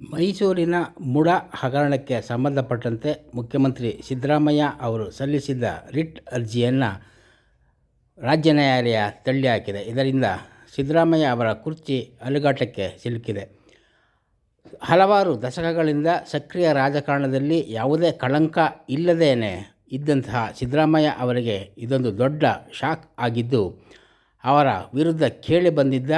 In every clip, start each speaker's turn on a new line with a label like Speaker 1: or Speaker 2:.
Speaker 1: ಮೈಸೂರಿನ ಮುಡ ಹಗರಣಕ್ಕೆ ಸಂಬಂಧಪಟ್ಟಂತೆ ಮುಖ್ಯಮಂತ್ರಿ ಸಿದ್ದರಾಮಯ್ಯ ಅವರು ಸಲ್ಲಿಸಿದ್ದ ರಿಟ್ ಅರ್ಜಿಯನ್ನು ರಾಜ್ಯ ನ್ಯಾಯಾಲಯ ತಳ್ಳಿಹಾಕಿದೆ ಇದರಿಂದ ಸಿದ್ದರಾಮಯ್ಯ ಅವರ ಕುರ್ಚಿ ಅಲುಗಾಟಕ್ಕೆ ಸಿಲುಕಿದೆ. ಹಲವಾರು ದಶಕಗಳಿಂದ ಸಕ್ರಿಯ ರಾಜಕಾರಣದಲ್ಲಿ ಯಾವುದೇ ಕಳಂಕ ಇಲ್ಲದೇನೆ ಇದ್ದಂತಹ ಸಿದ್ದರಾಮಯ್ಯ ಅವರಿಗೆ ಇದೊಂದು ದೊಡ್ಡ ಶಾಕ್ ಆಗಿದ್ದು, ಅವರ ವಿರುದ್ಧ ಕೇಳಿ ಬಂದಿದ್ದ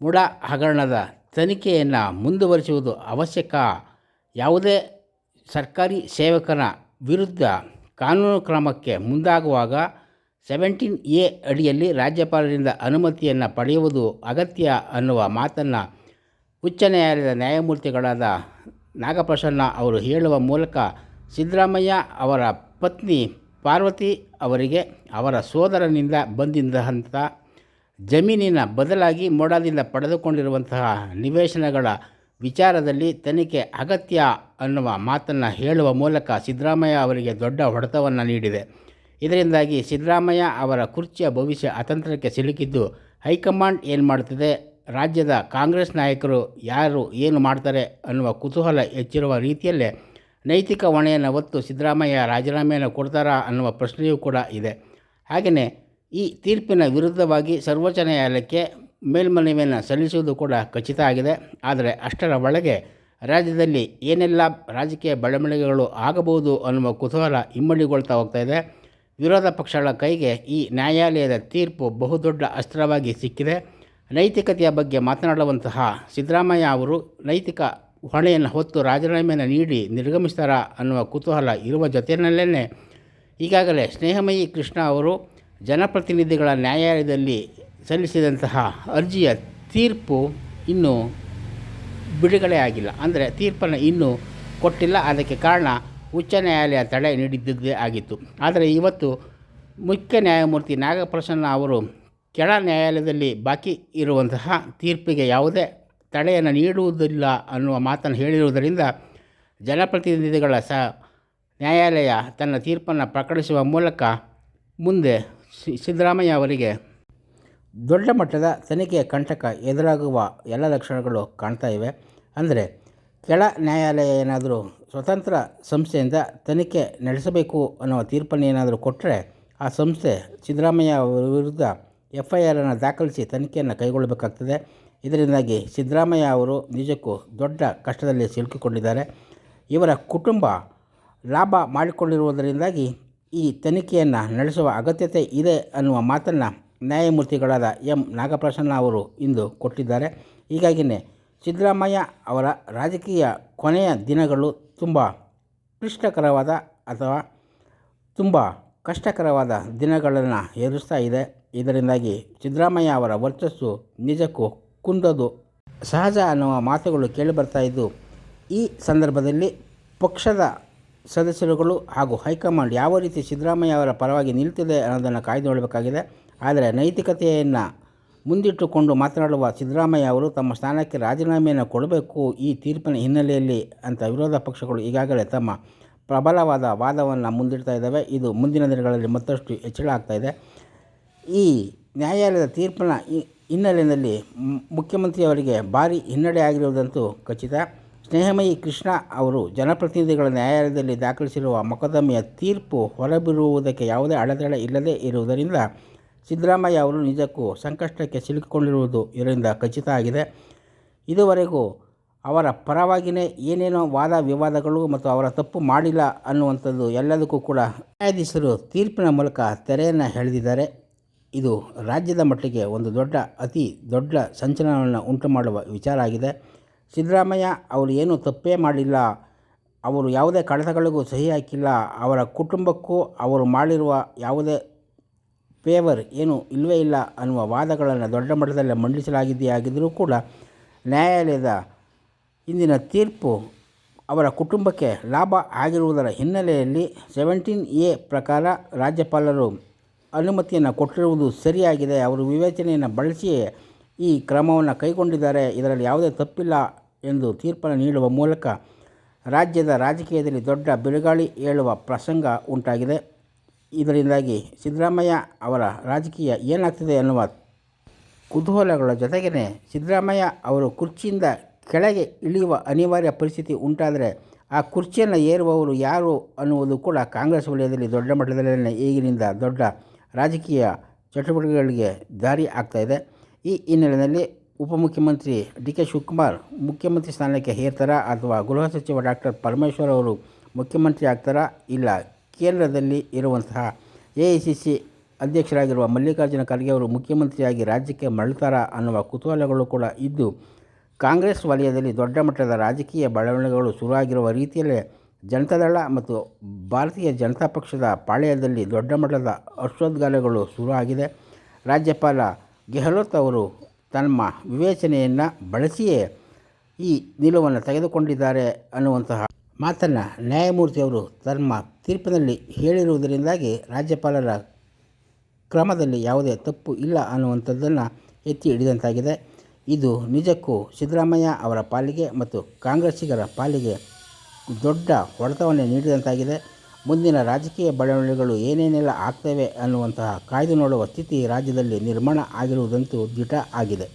Speaker 1: ಮುಡ ಹಗರಣದ ತನಿಖೆಯನ್ನು ಮುಂದುವರಿಸುವುದು ಅವಶ್ಯಕ. ಯಾವುದೇ ಸರ್ಕಾರಿ ಸೇವಕನ ವಿರುದ್ಧ ಕಾನೂನು ಕ್ರಮಕ್ಕೆ ಮುಂದಾಗುವಾಗ ಸೆವೆಂಟೀನ್ ಎ ಅಡಿಯಲ್ಲಿ ರಾಜ್ಯಪಾಲರಿಂದ ಅನುಮತಿಯನ್ನು ಪಡೆಯುವುದು ಅಗತ್ಯ ಅನ್ನುವ ಮಾತನ್ನು ಉಚ್ಚ ನ್ಯಾಯಾಲಯದ ನ್ಯಾಯಮೂರ್ತಿಗಳಾದ ನಾಗಪ್ರಸನ್ನ ಅವರು ಹೇಳುವ ಮೂಲಕ ಸಿದ್ದರಾಮಯ್ಯ ಅವರ ಪತ್ನಿ ಪಾರ್ವತಿ ಅವರಿಗೆ ಅವರ ಸೋದರನಿಂದ ಬಂದಿದ್ದಂಥ ಜಮೀನಿನ ಬದಲಾಗಿ ಮೋಡದಿಂದ ಪಡೆದುಕೊಂಡಿರುವಂತಹ ನಿವೇಶನಗಳ ವಿಚಾರದಲ್ಲಿ ತನಿಖೆ ಅಗತ್ಯ ಅನ್ನುವ ಮಾತನ್ನು ಹೇಳುವ ಮೂಲಕ ಸಿದ್ದರಾಮಯ್ಯ ಅವರಿಗೆ ದೊಡ್ಡ ಹೊಡೆತವನ್ನು ನೀಡಿದೆ. ಇದರಿಂದಾಗಿ ಸಿದ್ದರಾಮಯ್ಯ ಅವರ ಕುರ್ಚಿಯ ಭವಿಷ್ಯ ಅತಂತ್ರಕ್ಕೆ ಸಿಲುಕಿದ್ದು ಹೈಕಮಾಂಡ್ ಏನು ಮಾಡುತ್ತದೆ? ರಾಜ್ಯದ ಕಾಂಗ್ರೆಸ್ ನಾಯಕರು ಯಾರು, ಏನು ಮಾಡ್ತಾರೆ ಅನ್ನುವ ಕುತೂಹಲ ಹೆಚ್ಚಿರುವ ರೀತಿಯಲ್ಲೇ ನೈತಿಕ ಹೊಣೆಯನ್ನು ಹೊತ್ತು ಸಿದ್ದರಾಮಯ್ಯ ರಾಜೀನಾಮೆಯನ್ನು ಕೊಡ್ತಾರಾ ಅನ್ನುವ ಪ್ರಶ್ನೆಯೂ ಕೂಡ ಇದೆ. ಹಾಗೆಯೇ ಈ ತೀರ್ಪಿನ ವಿರುದ್ಧವಾಗಿ ಸರ್ವೋಚ್ಚ ನ್ಯಾಯಾಲಯಕ್ಕೆ ಮೇಲ್ಮನವಿಯನ್ನು ಸಲ್ಲಿಸುವುದು ಕೂಡ ಖಚಿತ ಆಗಿದೆ. ಆದರೆ ಅಷ್ಟರ ಒಳಗೆ ರಾಜ್ಯದಲ್ಲಿ ಏನೆಲ್ಲ ರಾಜಕೀಯ ಬೆಳವಣಿಗೆಗಳು ಆಗಬಹುದು ಅನ್ನುವ ಕುತೂಹಲ ಇಮ್ಮಡಿಗೊಳ್ತಾ ಹೋಗ್ತಾ ಇದೆ. ವಿರೋಧ ಪಕ್ಷಗಳ ಕೈಗೆ ಈ ನ್ಯಾಯಾಲಯದ ತೀರ್ಪು ಬಹುದೊಡ್ಡ ಅಸ್ತ್ರವಾಗಿ ಸಿಕ್ಕಿದೆ. ನೈತಿಕತೆಯ ಬಗ್ಗೆ ಮಾತನಾಡುವಂತಹ ಸಿದ್ದರಾಮಯ್ಯ ಅವರು ನೈತಿಕ ಹೊಣೆಯನ್ನು ಹೊತ್ತು ರಾಜೀನಾಮೆಯನ್ನು ನೀಡಿ ನಿರ್ಗಮಿಸ್ತಾರಾ ಅನ್ನುವ ಕುತೂಹಲ ಇರುವ ಜೊತೆಯಲ್ಲೇ ಈಗಾಗಲೇ ಸ್ನೇಹಮಯಿ ಕೃಷ್ಣ ಅವರು ಜನಪ್ರತಿನಿಧಿಗಳ ನ್ಯಾಯಾಲಯದಲ್ಲಿ ಸಲ್ಲಿಸಿದಂತಹ ಅರ್ಜಿಯ ತೀರ್ಪು ಇನ್ನೂ ಬಿಡುಗಡೆ ಆಗಿಲ್ಲ. ಅಂದರೆ ತೀರ್ಪನ್ನು ಇನ್ನೂ ಕೊಟ್ಟಿಲ್ಲ. ಅದಕ್ಕೆ ಕಾರಣ ಉಚ್ಚ ನ್ಯಾಯಾಲಯ ತಡೆ ನೀಡಿದ್ದೇ ಆಗಿತ್ತು. ಆದರೆ ಇವತ್ತು ಮುಖ್ಯ ನ್ಯಾಯಮೂರ್ತಿ ನಾಗಪ್ರಸನ್ನ ಅವರು ಕೆಳ ನ್ಯಾಯಾಲಯದಲ್ಲಿ ಬಾಕಿ ಇರುವಂತಹ ತೀರ್ಪಿಗೆ ಯಾವುದೇ ತಡೆಯನ್ನು ನೀಡುವುದಿಲ್ಲ ಅನ್ನುವ ಮಾತನ್ನು ಹೇಳಿರುವುದರಿಂದ ಜನಪ್ರತಿನಿಧಿಗಳ ಸ ನ್ಯಾಯಾಲಯ ತನ್ನ ತೀರ್ಪನ್ನು ಪ್ರಕಟಿಸುವ ಮೂಲಕ ಮುಂದೆ ಸಿದ್ದರಾಮಯ್ಯ ಅವರಿಗೆ ದೊಡ್ಡ ಮಟ್ಟದ ತನಿಖೆಯ ಕಂಟಕ ಎದುರಾಗುವ ಎಲ್ಲ ಲಕ್ಷಣಗಳು ಕಾಣ್ತಾ ಇವೆ. ಅಂದರೆ, ಕೆಳ ನ್ಯಾಯಾಲಯ ಏನಾದರೂ ಸ್ವತಂತ್ರ ಸಂಸ್ಥೆಯಿಂದ ತನಿಖೆ ನಡೆಸಬೇಕು ಅನ್ನುವ ತೀರ್ಪನ್ನು ಏನಾದರೂ ಕೊಟ್ಟರೆ ಆ ಸಂಸ್ಥೆ ಸಿದ್ದರಾಮಯ್ಯ ಅವರ ವಿರುದ್ಧ ಎಫ್ ಐ ಆರನ್ನು ದಾಖಲಿಸಿ ತನಿಖೆಯನ್ನು ಕೈಗೊಳ್ಳಬೇಕಾಗ್ತದೆ. ಇದರಿಂದಾಗಿ ಸಿದ್ದರಾಮಯ್ಯ ಅವರು ನಿಜಕ್ಕೂ ದೊಡ್ಡ ಕಷ್ಟದಲ್ಲಿ ಸಿಲುಕಿಕೊಂಡಿದ್ದಾರೆ. ಇವರ ಕುಟುಂಬ ಲಾಭ ಮಾಡಿಕೊಂಡಿರುವುದರಿಂದಾಗಿ ಈ ತನಿಖೆಯನ್ನು ನಡೆಸುವ ಅಗತ್ಯತೆ ಇದೆ ಅನ್ನುವ ಮಾತನ್ನು ನ್ಯಾಯಮೂರ್ತಿಗಳಾದ ಎಂ. ನಾಗಪ್ರಸನ್ನ ಅವರು ಇಂದು ಕೊಟ್ಟಿದ್ದಾರೆ. ಹೀಗಾಗಿಯೇ ಸಿದ್ದರಾಮಯ್ಯ ಅವರ ರಾಜಕೀಯ ಕೊನೆಯ ದಿನಗಳು ತುಂಬ ಕ್ಲಿಷ್ಟಕರವಾದ ಅಥವಾ ತುಂಬ ಕಷ್ಟಕರವಾದ ದಿನಗಳನ್ನು ಎದುರಿಸ್ತಾ ಇದೆ. ಇದರಿಂದಾಗಿ ಸಿದ್ದರಾಮಯ್ಯ ಅವರ ವರ್ಚಸ್ಸು ನಿಜಕ್ಕೂ ಕುಂದದು. ಸಹಜ ಅನ್ನುವ ಮಾತುಗಳು ಕೇಳಿಬರ್ತಾ ಇದ್ದು, ಈ ಸಂದರ್ಭದಲ್ಲಿ ಪಕ್ಷದ ಸದಸ್ಯರುಗಳು ಹಾಗೂ ಹೈಕಮಾಂಡ್ ಯಾವ ರೀತಿ ಸಿದ್ದರಾಮಯ್ಯ ಅವರ ಪರವಾಗಿ ನಿಲ್ತಿದೆ ಅನ್ನೋದನ್ನು ಕಾಯ್ದು ನೋಡಬೇಕಾಗಿದೆ. ಆದರೆ ನೈತಿಕತೆಯನ್ನು ಮುಂದಿಟ್ಟುಕೊಂಡು ಮಾತನಾಡುವ ಸಿದ್ದರಾಮಯ್ಯ ಅವರು ತಮ್ಮ ಸ್ಥಾನಕ್ಕೆ ರಾಜೀನಾಮೆಯನ್ನು ಕೊಡಬೇಕು ಈ ತೀರ್ಪಿನ ಹಿನ್ನೆಲೆಯಲ್ಲಿ ಅಂತ ವಿರೋಧ ಪಕ್ಷಗಳು ಈಗಾಗಲೇ ತಮ್ಮ ಪ್ರಬಲವಾದ ವಾದವನ್ನು ಮುಂದಿಡ್ತಾ ಇದ್ದಾವೆ. ಇದು ಮುಂದಿನ ದಿನಗಳಲ್ಲಿ ಮತ್ತಷ್ಟು ಹೆಚ್ಚಳ ಆಗ್ತಾಯಿದೆ ಈ ನ್ಯಾಯಾಲಯದ ತೀರ್ಪಿನ ಹಿನ್ನೆಲೆಯಲ್ಲಿ ಮುಖ್ಯಮಂತ್ರಿಯವರಿಗೆ ಭಾರಿ ಹಿನ್ನಡೆ ಆಗಿರುವುದಂತೂ ಖಚಿತ. ಸ್ನೇಹಮಯಿ ಕೃಷ್ಣ ಅವರು ಜನಪ್ರತಿನಿಧಿಗಳ ನ್ಯಾಯಾಲಯದಲ್ಲಿ ದಾಖಲಿಸಿರುವ ಮೊಕದ್ದಮೆಯ ತೀರ್ಪು ಹೊರಬಿರುವುದಕ್ಕೆ ಯಾವುದೇ ಅಡೆತಡೆ ಇಲ್ಲದೇ ಇರುವುದರಿಂದ ಸಿದ್ದರಾಮಯ್ಯ ಅವರು ನಿಜಕ್ಕೂ ಸಂಕಷ್ಟಕ್ಕೆ ಸಿಲುಕಿಕೊಂಡಿರುವುದು ಇದರಿಂದ ಖಚಿತ ಆಗಿದೆ. ಇದುವರೆಗೂ ಅವರ ಪರವಾಗಿಯೇ ಏನೇನೋ ವಾದ ವಿವಾದಗಳು ಮತ್ತು ಅವರ ತಪ್ಪು ಮಾಡಿಲ್ಲ ಅನ್ನುವಂಥದ್ದು ಎಲ್ಲದಕ್ಕೂ ಕೂಡ ನ್ಯಾಯಾಧೀಶರು ತೀರ್ಪಿನ ಮೂಲಕ ತೆರೆಯನ್ನು ಎಳೆದಿದ್ದಾರೆ. ಇದು ರಾಜ್ಯದ ಮಟ್ಟಿಗೆ ಒಂದು ದೊಡ್ಡ, ಅತಿ ದೊಡ್ಡ ಸಂಚಲನವನ್ನು ಉಂಟು ಮಾಡುವ ವಿಚಾರ ಆಗಿದೆ. ಸಿದ್ದರಾಮಯ್ಯ, ಅವರು ಏನೂ ತಪ್ಪೇ ಮಾಡಿಲ್ಲ, ಅವರು ಯಾವುದೇ ಕಡತಗಳಿಗೂ ಸಹಿ ಹಾಕಿಲ್ಲ, ಅವರ ಕುಟುಂಬಕ್ಕೂ ಅವರು ಮಾಡಿರುವ ಯಾವುದೇ ಫೇವರ್ ಏನು ಇಲ್ಲವೇ ಇಲ್ಲ ಅನ್ನುವ ವಾದಗಳನ್ನು ದೊಡ್ಡ ಮಟ್ಟದಲ್ಲಿ ಮಂಡಿಸಲಾಗಿದೆಯಾಗಿದ್ದರೂ ಕೂಡ ನ್ಯಾಯಾಲಯದ ಇಂದಿನ ತೀರ್ಪು ಅವರ ಕುಟುಂಬಕ್ಕೆ ಲಾಭ ಆಗಿರುವುದರ ಹಿನ್ನೆಲೆಯಲ್ಲಿ ಸೆವೆಂಟೀನ್ ಎ ಪ್ರಕಾರ ರಾಜ್ಯಪಾಲರು ಅನುಮತಿಯನ್ನು ಕೊಟ್ಟಿರುವುದು ಸರಿಯಾಗಿದೆ. ಅವರು ವಿವೇಚನೆಯನ್ನು ಬಳಸಿಯೇ ಈ ಕ್ರಮವನ್ನು ಕೈಗೊಂಡಿದ್ದಾರೆ. ಇದರಲ್ಲಿ ಯಾವುದೇ ತಪ್ಪಿಲ್ಲ. ಎಂದು ತೀರ್ಪನ್ನು ನೀಡುವ ಮೂಲಕ ರಾಜ್ಯದ ರಾಜಕೀಯದಲ್ಲಿ ದೊಡ್ಡ ಬಿರುಗಾಳಿ ಏಳುವ ಪ್ರಸಂಗ ಉಂಟಾಗಿದೆ. ಇದರಿಂದಾಗಿ ಸಿದ್ದರಾಮಯ್ಯ ಅವರ ರಾಜಕೀಯ ಏನಾಗ್ತಿದೆ ಅನ್ನುವ ಕುತೂಹಲಗಳ ಜೊತೆಗೇ ಸಿದ್ದರಾಮಯ್ಯ ಅವರು ಕುರ್ಚಿಯಿಂದ ಕೆಳಗೆ ಇಳಿಯುವ ಅನಿವಾರ್ಯ ಪರಿಸ್ಥಿತಿ ಉಂಟಾದರೆ ಆ ಕುರ್ಚಿಯನ್ನು ಏರುವವರು ಯಾರು ಅನ್ನುವುದು ಕೂಡ ಕಾಂಗ್ರೆಸ್ ವಲಯದಲ್ಲಿ ದೊಡ್ಡ ಮಟ್ಟದಲ್ಲಿ ಈಗಿನಿಂದ ದೊಡ್ಡ ರಾಜಕೀಯ ಚಟುವಟಿಕೆಗಳಿಗೆ ದಾರಿ ಆಗ್ತಾಯಿದೆ ಈ ಹಿನ್ನೆಲೆಯಲ್ಲಿ ಉಪಮುಖ್ಯಮಂತ್ರಿ ಡಿ ಕೆ ಶಿವಕುಮಾರ್, ಮುಖ್ಯಮಂತ್ರಿ ಸ್ಥಾನಕ್ಕೆ ಹೇರ್ತಾರಾ ಅಥವಾ ಗೃಹ ಸಚಿವ ಡಾಕ್ಟರ್ ಪರಮೇಶ್ವರ್ ಅವರು ಮುಖ್ಯಮಂತ್ರಿ ಆಗ್ತಾರಾ ಇಲ್ಲ ಕೇಂದ್ರದಲ್ಲಿ ಇರುವಂತಹ ಎ ಐ ಸಿ ಸಿ ಅಧ್ಯಕ್ಷರಾಗಿರುವ ಮಲ್ಲಿಕಾರ್ಜುನ ಖರ್ಗೆ ಅವರು ಮುಖ್ಯಮಂತ್ರಿಯಾಗಿ ರಾಜ್ಯಕ್ಕೆ ಮರಳುತ್ತಾರಾ ಅನ್ನುವ ಕುತೂಹಲಗಳು ಕೂಡ ಇದ್ದು, ಕಾಂಗ್ರೆಸ್ ವಲಯದಲ್ಲಿ ದೊಡ್ಡ ಮಟ್ಟದ ರಾಜಕೀಯ ಬೆಳವಣಿಗೆಗಳು ಶುರುವಾಗಿರುವ ರೀತಿಯಲ್ಲೇ ಜನತಾದಳ ಮತ್ತು ಭಾರತೀಯ ಜನತಾ ಪಕ್ಷದ ಪಾಳೆಯದಲ್ಲಿ ದೊಡ್ಡ ಮಟ್ಟದ ಹರ್ಷೋದ್ಗಾರಗಳು ಶುರುವಾಗಿದೆ. ರಾಜ್ಯಪಾಲ ಗೆಹ್ಲೋತ್ ಅವರು ತಮ್ಮ ವಿವೇಚನೆಯನ್ನು ಬಳಸಿಯೇ ಈ ನಿಲುವನ್ನು ತೆಗೆದುಕೊಂಡಿದ್ದಾರೆ ಅನ್ನುವಂತಹ ಮಾತನ್ನು ನ್ಯಾಯಮೂರ್ತಿಯವರು ತಮ್ಮ ತೀರ್ಪಿನಲ್ಲಿ ಹೇಳಿರುವುದರಿಂದಾಗಿ ರಾಜ್ಯಪಾಲರ ಕ್ರಮದಲ್ಲಿ ಯಾವುದೇ ತಪ್ಪು ಇಲ್ಲ ಅನ್ನುವಂಥದ್ದನ್ನು ಎತ್ತಿ ಹಿಡಿದಂತಾಗಿದೆ. ಇದು ನಿಜಕ್ಕೂ ಸಿದ್ದರಾಮಯ್ಯ ಅವರ ಪಾಲಿಗೆ ಮತ್ತು ಕಾಂಗ್ರೆಸ್ಸಿಗರ ಪಾಲಿಗೆ ದೊಡ್ಡ ಹೊಡೆತವನ್ನೇ ನೀಡಿದಂತಾಗಿದೆ. ಮುಂದಿನ ರಾಜಕೀಯ ಬೆಳವಣಿಗೆಗಳು ಏನೇನೆಲ್ಲ ಆಗ್ತವೆ ಅನ್ನುವಂತಹ ಕಾಯ್ದು ನೋಡುವ ಸ್ಥಿತಿ ರಾಜ್ಯದಲ್ಲಿ ನಿರ್ಮಾಣ ಆಗಿರುವುದಂತೂ ದಿಟ ಆಗಿದೆ.